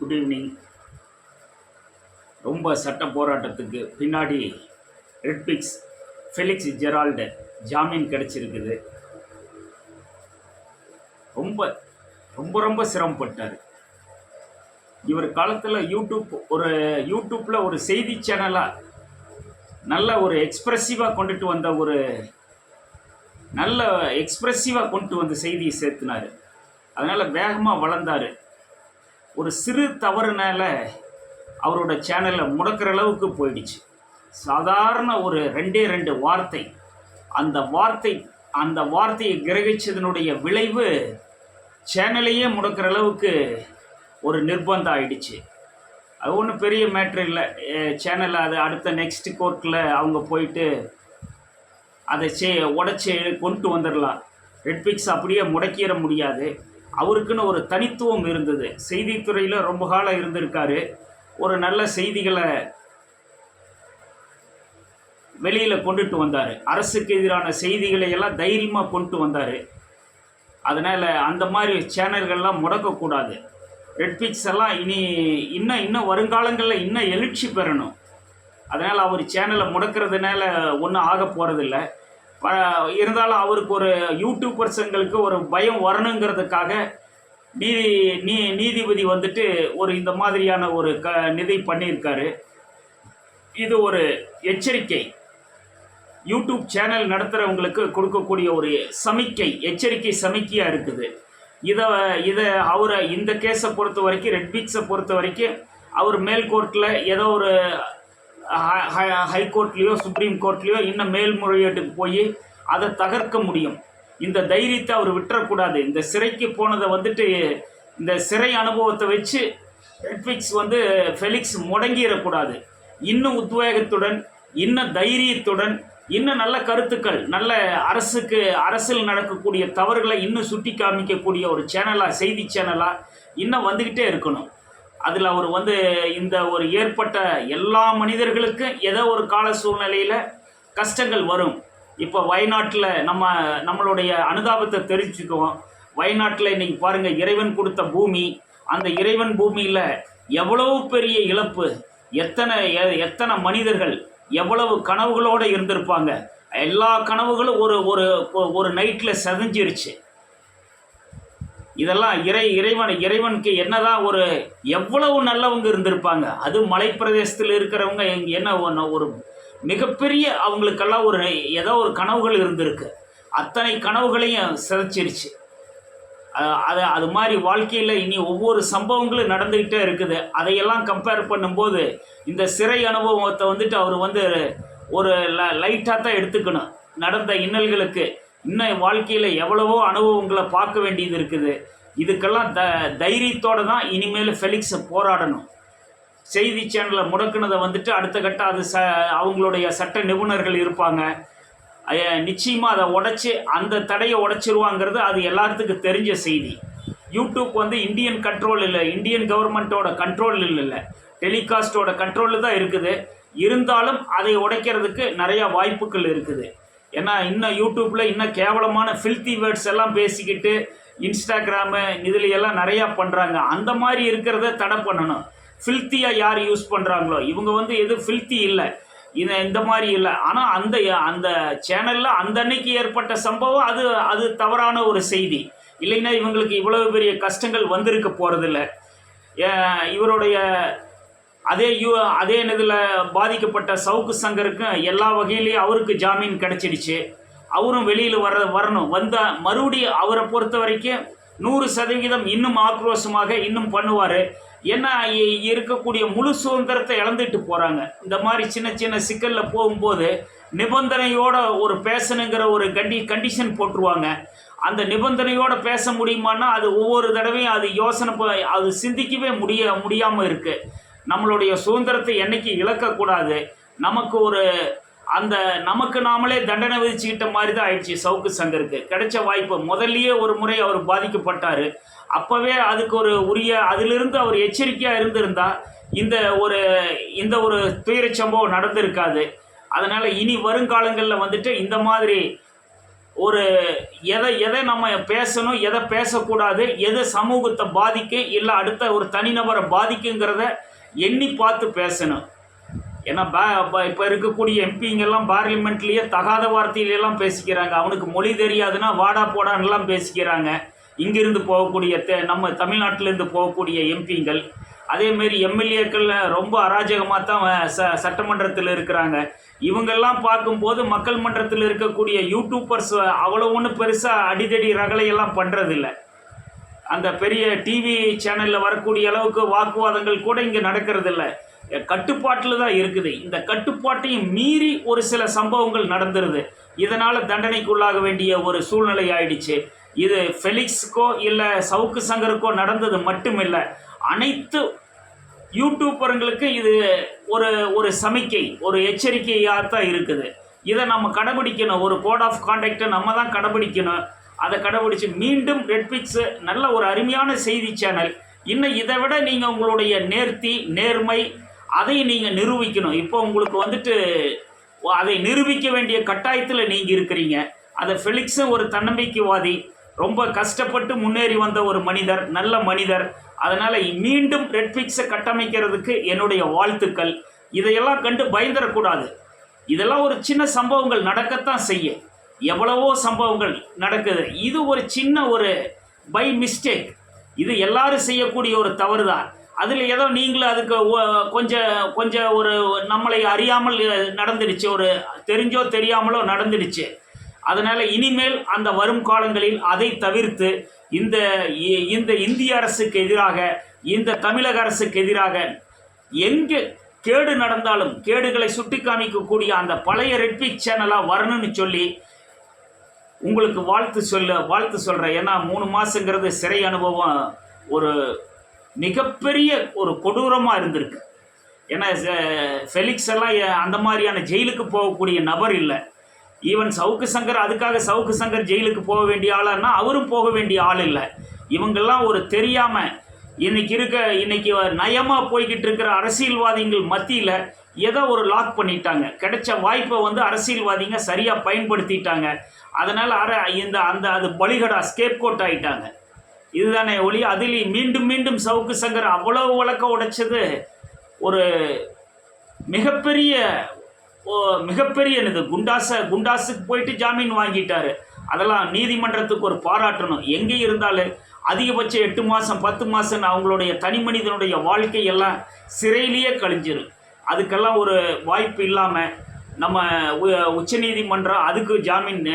Good evening ரொம்ப சட்ட போராட்டத்துக்கு பின்னாடி ரெட்பிக்ஸ் ஃபெலிக்ஸ் ஜெரால்டு ஜாமீன் கிடச்சிருக்குது. ரொம்ப ரொம்ப ரொம்ப சிரமப்பட்டார். இவர் காலத்தில் யூடியூப் ஒரு யூடியூப்பில் ஒரு செய்தி சேனலாக நல்ல ஒரு எக்ஸ்ப்ரெசிவாக கொண்டுட்டு வந்த ஒரு நல்ல எக்ஸ்ப்ரெசிவாக கொண்டு வந்து செய்தியை சேர்த்துனார். அதனால் வேகமாக வளர்ந்தார். ஒரு சிறு தவறுனால அவரோட சேனலை முடக்கிற அளவுக்கு போயிடுச்சு. சாதாரண ஒரு ரெண்டே ரெண்டு வார்த்தை. அந்த வார்த்தை அந்த வார்த்தையை கிரகிச்சதனுடைய விளைவு சேனலையே முடக்கிற அளவுக்கு ஒரு நிர்பந்தம் ஆயிடுச்சு. அது ஒன்றும் பெரிய மேட்ரு இல்லை. சேனலை அது அடுத்த நெக்ஸ்ட் கோர்ட்டில் அவங்க போயிட்டு அதை சே உடச்சி கொண்டு வந்துடலாம் ரெட்பிக்ஸ் அப்படியே முடக்கிட முடியாது. அவருக்குன்னு ஒரு தனித்துவம் இருந்தது. செய்தித்துறையில் ரொம்ப காலம் இருந்திருக்காரு. ஒரு நல்ல செய்திகளை வெளியில் கொண்டுட்டு வந்தார். அரசுக்கு எதிரான செய்திகளை எல்லாம் தைரியமாக கொண்டு வந்தார். அதனால் அந்த மாதிரி சேனல்கள்லாம் முடக்கக்கூடாது. ரெட்பிக்ஸ் எல்லாம் இனி இன்னும் இன்னும் வருங்காலங்களில் இன்னும் எழுச்சி பெறணும். அதனால் அவர் சேனலை முடக்கிறதுனால ஒன்றும் ஆக போகிறதில்ல இருந்தாலும் அவருக்கு ஒரு யூடியூபர்ஸுங்களுக்கு ஒரு பயம் வரணுங்கிறதுக்காக நீதி நீ நீதிபதி வந்துட்டு ஒரு இந்த மாதிரியான ஒரு க நிதி பண்ணியிருக்காரு. இது ஒரு எச்சரிக்கை. யூடியூப் சேனல் நடத்துகிறவங்களுக்கு கொடுக்கக்கூடிய ஒரு சமிக்கை எச்சரிக்கை சமிக்கையாக இருக்குது. இதை இதை அவரை இந்த கேஸை பொறுத்த வரைக்கும் ரெட்பிக்ஸை பொறுத்த வரைக்கும் அவர் மேல் கோர்ட்டில் ஏதோ ஒரு ஹைகோர்ட்லேயோ சுப்ரீம் கோர்ட்லேயோ இன்னும் மேல்முறையீட்டுக்கு போய் அதை தகர்க்க முடியும். இந்த தைரியத்தை அவர் விட்டுறக்கூடாது. இந்த சிறைக்கு போனதை வந்துட்டு இந்த சிறை அனுபவத்தை வச்சு நெட்ஃப்ளிக்ஸ் வந்து ஃபெலிக்ஸ் முடங்கிடக்கூடாது. இன்னும் உத்வேகத்துடன் இன்னும் தைரியத்துடன் இன்னும் நல்ல கருத்துக்கள் நல்ல அரசுக்கு அரசில் நடக்கக்கூடிய தவறுகளை இன்னும் சுட்டி காமிக்கக்கூடிய ஒரு சேனலாக செய்தி சேனலாக இன்னும் வந்துக்கிட்டே இருக்கணும். அதில் அவர் வந்து இந்த ஒரு ஏற்பட்ட எல்லா மனிதர்களுக்கும் ஏதோ ஒரு கால சூழ்நிலையில் கஷ்டங்கள் வரும். இப்போ வயநாட்டில் நம்ம நம்மளுடைய அனுதாபத்தை தெரிஞ்சுக்குவோம். வயநாட்டில் இன்றைக்கி பாருங்கள் இறைவன் கொடுத்த பூமி அந்த இறைவன் பூமியில் எவ்வளவு பெரிய இழப்பு எத்தனை எ- எத்தனை மனிதர்கள் எவ்வளவு கனவுகளோடு இருந்திருப்பாங்க. எல்லா கனவுகளும் ஒரு ஒரு ஒரு நைட்டில் செதஞ்சிருச்சு. இதெல்லாம் இறை இறைவன் இறைவனுக்கு என்னதான் ஒரு எவ்வளவு நல்லவங்க இருந்திருப்பாங்க. அது மலைப்பிரதேசத்தில் இருக்கிறவங்க என்ன ஒன்று ஒரு மிகப்பெரிய அவங்களுக்கெல்லாம் ஒரு ஏதோ ஒரு கனவுகள் இருந்திருக்கு. அத்தனை கனவுகளையும் சிதைச்சிருச்சு. அது அது மாதிரி வாழ்க்கையில் இனி ஒவ்வொரு சம்பவங்களும் நடந்துக்கிட்டே இருக்குது. அதையெல்லாம் கம்பேர் பண்ணும்போது இந்த சிறை அனுபவத்தை வந்துட்டு அவர் வந்து ஒரு ல லைட்டாக தான் எடுத்துக்கணும். நடந்த இன்னல்களுக்கு. இன்னும் வாழ்க்கையில் எவ்வளவோ அனுபவங்களை பார்க்க வேண்டியது இருக்குது. இதுக்கெல்லாம் த தைரியத்தோடு தான் இனிமேல் ஃபெலிக்ஸை போராடணும். செய்தி சேனலை முடக்குனதை வந்துட்டு அடுத்த கட்ட அது ச அவங்களுடைய சட்ட நிபுணர்கள் இருப்பாங்க. நிச்சயமாக அதை உடைச்சி அந்த தடையை உடைச்சிருவாங்கிறது அது எல்லாத்துக்கும் தெரிஞ்ச செய்தி. யூடியூப் வந்து இந்தியன் கண்ட்ரோல் இல்லை இந்தியன் கவர்மெண்ட்டோட கண்ட்ரோல் இல்லை. டெலிகாஸ்ட்டோட கண்ட்ரோலில் தான் இருக்குது. இருந்தாலும் அதை உடைக்கிறதுக்கு நிறையா வாய்ப்புகள் இருக்குது. ஏன்னா இன்னும் யூடியூப்பில் இன்னும் கேவலமான ஃபில்த்தி வேர்ட்ஸ் எல்லாம் பேசிக்கிட்டு இன்ஸ்டாகிராமு இதில் எல்லாம் நிறையா பண்ணுறாங்க அந்த மாதிரி இருக்கிறத தடை பண்ணணும். ஃபில்த்தியாக யார் யூஸ் பண்ணுறாங்களோ இவங்க வந்து எதுவும் ஃபில்த்தி இல்லை. இது இந்த மாதிரி இல்லை. ஆனால் அந்த அந்த சேனலில் அந்த அன்னைக்கு ஏற்பட்ட சம்பவம் அது அது தவறான ஒரு செய்தி. இல்லைன்னா இவங்களுக்கு இவ்வளவு பெரிய கஷ்டங்கள் வந்திருக்க போகிறதில்ல இவருடைய அதே யூ அதே இதில் பாதிக்கப்பட்ட சவுக்கு சங்கருக்கும் எல்லா வகையிலையும் அவருக்கு ஜாமீன் கிடச்சிடுச்சு. அவரும் வெளியில் வர வரணும். வந்த மறுபடியும் அவரை பொறுத்த வரைக்கும் நூறு சதவிகிதம் இன்னும் ஆக்ரோஷமாக இன்னும் பண்ணுவார். ஏன்னா இருக்கக்கூடிய முழு சுதந்திரத்தை இழந்துட்டு போகிறாங்க இந்த மாதிரி சின்ன சின்ன சிக்கலில் போகும்போது நிபந்தனையோட ஒரு பேசணுங்கிற ஒரு கண்டி கண்டிஷன் போட்டுருவாங்க. அந்த நிபந்தனையோட பேச முடியுமான்னா அது ஒவ்வொரு தடவையும் அது யோசனை அது சிந்திக்கவே முடிய முடியாமல் இருக்குது நம்மளுடைய சுதந்திரத்தை என்றைக்கு இழக்கக்கூடாது? நமக்கு ஒரு அந்த நமக்கு நாமளே தண்டனை விதிச்சுக்கிட்ட மாதிரி தான் ஆயிடுச்சு சவுக்கு சங்கருக்கு. கிடைச்ச வாய்ப்பு. முதல்லயே ஒரு முறை அவர் பாதிக்கப்பட்டார். அப்போவே அதுக்கு ஒரு உரிய அதிலிருந்து அவர் எச்சரிக்கையாக இருந்திருந்தால் இந்த ஒரு இந்த ஒரு துயர சம்பவம் நடந்திருக்காது. அதனால் இனி வருங்காலங்களில் வந்துட்டு இந்த மாதிரி ஒரு எதை எதை நம்ம பேசணும் எதை பேசக்கூடாது எது சமூகத்தை பாதிக்கும் இல்லை அடுத்த ஒரு தனிநபரை பாதிக்குங்கிறத எண்ணி பார்த்து பேசணும். ஏன்னா பா இப்போ இருக்கக்கூடிய எம்பிங்கெல்லாம் பார்லிமெண்ட்லேயே தகாத வார்த்தையிலெல்லாம் பேசிக்கிறாங்க. அவனுக்கு மொழி தெரியாதுன்னா வாடா போடான்லாம் பேசிக்கிறாங்க. இங்கிருந்து போகக்கூடிய தே நம்ம தமிழ்நாட்டிலேருந்து போகக்கூடிய எம்பிங்கள். அதேமாரி எம்எல்ஏக்கள் ரொம்ப அராஜகமாக தான் ச சட்டமன்றத்தில் இருக்கிறாங்க. இவங்கெல்லாம் பார்க்கும்போது மக்கள் மன்றத்தில் இருக்கக்கூடிய யூடியூபர்ஸ் அவ்வளோ ஒன்றும் பெருசாக அடிதடி ரகலையெல்லாம் பண்ணுறதில்ல அந்த பெரிய டிவி சேனலில் வரக்கூடிய அளவுக்கு வாக்குவாதங்கள் கூட இங்கே நடக்கிறதில்ல. கட்டுப்பாட்டில் தான் இருக்குது. இந்த கட்டுப்பாட்டையும் மீறி ஒரு சில சம்பவங்கள் நடந்துருது. இதனால் தண்டனைக்குள்ளாக வேண்டிய ஒரு சூழ்நிலை ஆயிடுச்சு. இது ஃபெலிக்ஸுக்கோ இல்லை சவுக்கு சங்கருக்கோ நடந்தது மட்டுமில்லை. அனைத்து யூடியூப்பருங்களுக்கு இது ஒரு ஒரு சமிக்கை ஒரு எச்சரிக்கையாக தான் இருக்குது. இதை நம்ம கடைபிடிக்கணும். ஒரு கோட் ஆஃப் கான்டாக்டை நம்ம தான் கடைபிடிக்கணும். அதை கடைபிடிச்சு மீண்டும் ரெட்பிக்ஸு நல்ல ஒரு அருமையான செய்தி சேனல் இன்னும் இதை விட நீங்கள் உங்களுடைய நேர்த்தி நேர்மை அதை நீங்கள் நிரூபிக்கணும். இப்போ உங்களுக்கு வந்துட்டு அதை நிரூபிக்க வேண்டிய கட்டாயத்தில் நீங்கள் இருக்கிறீங்க. அதை ஃபெலிக்ஸும் ஒரு தன்னம்பிக்கைவாதி ரொம்ப கஷ்டப்பட்டு முன்னேறி வந்த ஒரு மனிதர் நல்ல மனிதர். அதனால் மீண்டும் ரெட்ஃபிக்ஸை கட்டமைக்கிறதுக்கு என்னுடைய வாழ்த்துக்கள். இதையெல்லாம் கண்டு பயந்துடக்கூடாது இதெல்லாம் ஒரு சின்ன சம்பவங்கள் நடக்கத்தான் செய்யும். எவ்வளவோ சம்பவங்கள் நடக்குது. இது ஒரு சின்ன ஒரு பை மிஸ்டேக் இது எல்லாரும் செய்யக்கூடிய ஒரு தவறு தான் அதில் ஏதோ நீங்களும் அதுக்கு கொஞ்சம் கொஞ்சம் ஒரு நம்மளை அறியாமல் நடந்துடுச்சு. ஒரு தெரிஞ்சோ தெரியாமலோ நடந்துடுச்சு. அதனால் இனிமேல் அந்த வரும் காலங்களில் அதை தவிர்த்து இந்த இ- இந்த இந்திய அரசுக்கு எதிராக இந்த தமிழக அரசுக்கு எதிராக எங்கே கேடு நடந்தாலும் கேடுகளை சுட்டி காமிக்கக்கூடிய அந்த பழைய ரெட்பிக் சேனலாக வரணும்னு சொல்லி உங்களுக்கு வாழ்த்து சொல்ல வாழ்த்து சொல்கிறேன் ஏன்னா மூணு மாதங்கிறது சிறை அனுபவம் ஒரு மிகப்பெரிய ஒரு கொடூரமாக இருந்திருக்கு. ஏன்னா ஃபெலிக்ஸ் எல்லாம் அந்த மாதிரியான ஜெயிலுக்கு போகக்கூடிய நபர் இல்லை. ஈவன் சவுக்கு சங்கர் அதுக்காக சவுக்கு சங்கர் ஜெயிலுக்கு போக வேண்டிய ஆளான்னா அவரும் போக வேண்டிய ஆள் இல்லை. இவங்கெல்லாம் ஒரு தெரியாமல் இன்னைக்கு இருக்க இன்னைக்கு நயமாக போய்கிட்டு இருக்கிற அரசியல்வாதிகள் மத்தியில் ஏதோ ஒரு லாக் பண்ணிட்டாங்க. கிடைச்ச வாய்ப்பை வந்து அரசியல்வாதிங்க சரியாக பயன்படுத்திட்டாங்க. அதனால் அற இந்த அந்த அது பலிகடா ஸ்கேப் கோட் ஆகிட்டாங்க இதுதானே ஒளி. அதில் மீண்டும் மீண்டும் சவுக்கு சங்கர் அவ்வளவு வழக்க உடைச்சது. ஒரு மிகப்பெரிய ஓ, மிகப்பெரிய இது குண்டாச குண்டாஸுக்கு போயிட்டு ஜாமீன் வாங்கிட்டார். அதெல்லாம் நீதிமன்றத்துக்கு ஒரு பாராட்டணும். எங்கே இருந்தாலும் அதிகபட்சம் எட்டு மாதம் பத்து மாதம் அவங்களுடைய தனி மனிதனுடைய வாழ்க்கையெல்லாம் சிறையிலேயே கழிஞ்சிடும் அதுக்கெல்லாம் ஒரு வாய்ப்பு இல்லாமல் நம்ம உ- உச்சநீதிமன்றம் அதுக்கு ஜாமீன்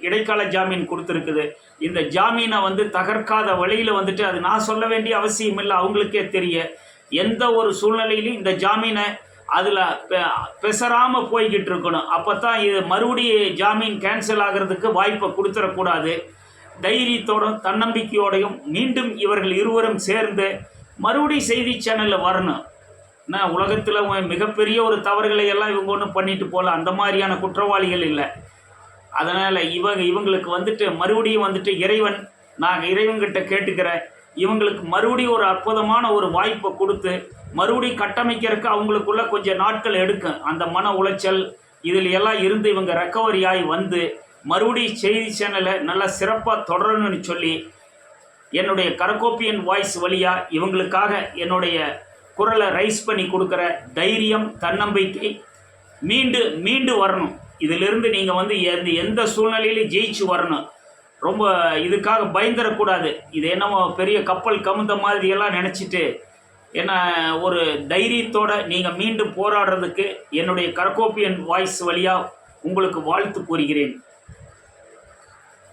இடைக்கால ஜாமீன் கொடுத்துருக்குது. இந்த ஜாமீனை வந்து தகர்க்காத வழியில் வந்துட்டு அது நான் சொல்ல வேண்டிய அவசியம் இல்லை அவங்களுக்கே தெரிய. எந்த ஒரு சூழ்நிலையிலும் இந்த ஜாமீனை அதில் பெசராமல் போய்கிட்டு இருக்கணும். அப்போ தான் இது மறுபடியும் ஜாமீன் கேன்சல் ஆகிறதுக்கு வாய்ப்பை கொடுத்துடக்கூடாது. தைரியத்தோடும் தன்னம்பிக்கையோடையும் மீண்டும் இவர்கள் இருவரும் சேர்ந்து மறுபடியும் செய்தி சேனலில் வரணும். என்ன உலகத்தில் மிகப்பெரிய ஒரு தவறுகளை எல்லாம் இவங்க ஒன்றும் பண்ணிட்டு போகல அந்த மாதிரியான குற்றவாளிகள் இல்லை. அதனால் இவங்க இவங்களுக்கு வந்துட்டு மறுபடியும் வந்துட்டு இறைவன் நான் இறைவன்கிட்ட கேட்டுக்கிறேன் இவங்களுக்கு மறுபடியும் ஒரு அற்புதமான ஒரு வாய்ப்பை கொடுத்து மறுபடியும் கட்டமைக்கிறதுக்கு அவங்களுக்குள்ள கொஞ்சம் நாட்கள் எடுக்கும் அந்த மன உளைச்சல் இதில் எல்லாம் இருந்து இவங்க ரெக்கவரி ஆகி வந்து மறுபடியும் செய்தி சேனலை நல்லா சிறப்பாக தொடரணும்னு சொல்லி என்னுடைய கரகோப்பியன் வாய்ஸ் வழியாக இவங்களுக்காக என்னுடைய குரலை ரைஸ் பண்ணி கொடுக்குற தைரியம் தன்னம்பிக்கை மீண்டு மீண்டு வரணும். இதிலிருந்து நீங்கள் வந்து எந்த எந்த சூழ்நிலையிலும் ஜெயிச்சு வரணும். ரொம்ப இதுக்காக பயந்துடக்கூடாது இது என்னமோ பெரிய கப்பல் கமுந்த மாதிரியெல்லாம் நினச்சிட்டு என்ன ஒரு தைரியத்தோடு நீங்கள் மீண்டும் போராடுறதுக்கு என்னுடைய கரகோப்பியன் வாய்ஸ் வழியாக உங்களுக்கு வாழ்த்து கூறுகிறேன்.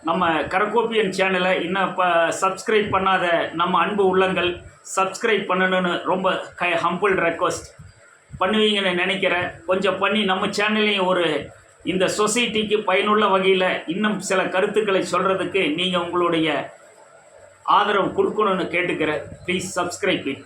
நம்ம கரகோப்பியன் சேனலை இன்னும் இப்போ சப்ஸ்கிரைப் பண்ணாத நம்ம அன்பு உள்ளங்கள் சப்ஸ்கிரைப் பண்ணணும்னு ரொம்ப க ஹம்பிள் ரெக்வஸ்ட் பண்ணுவீங்கன்னு நினைக்கிறேன். கொஞ்சம் பண்ணி நம்ம சேனலையும் ஒரு இந்த சொசைட்டிக்கு பயனுள்ள வகையில் இன்னும் சில கருத்துக்களை சொல்கிறதுக்கு நீங்கள் உங்களுடைய ஆதரவு கொடுக்கணும்னு கேட்டுக்கிறேன். Please subscribe it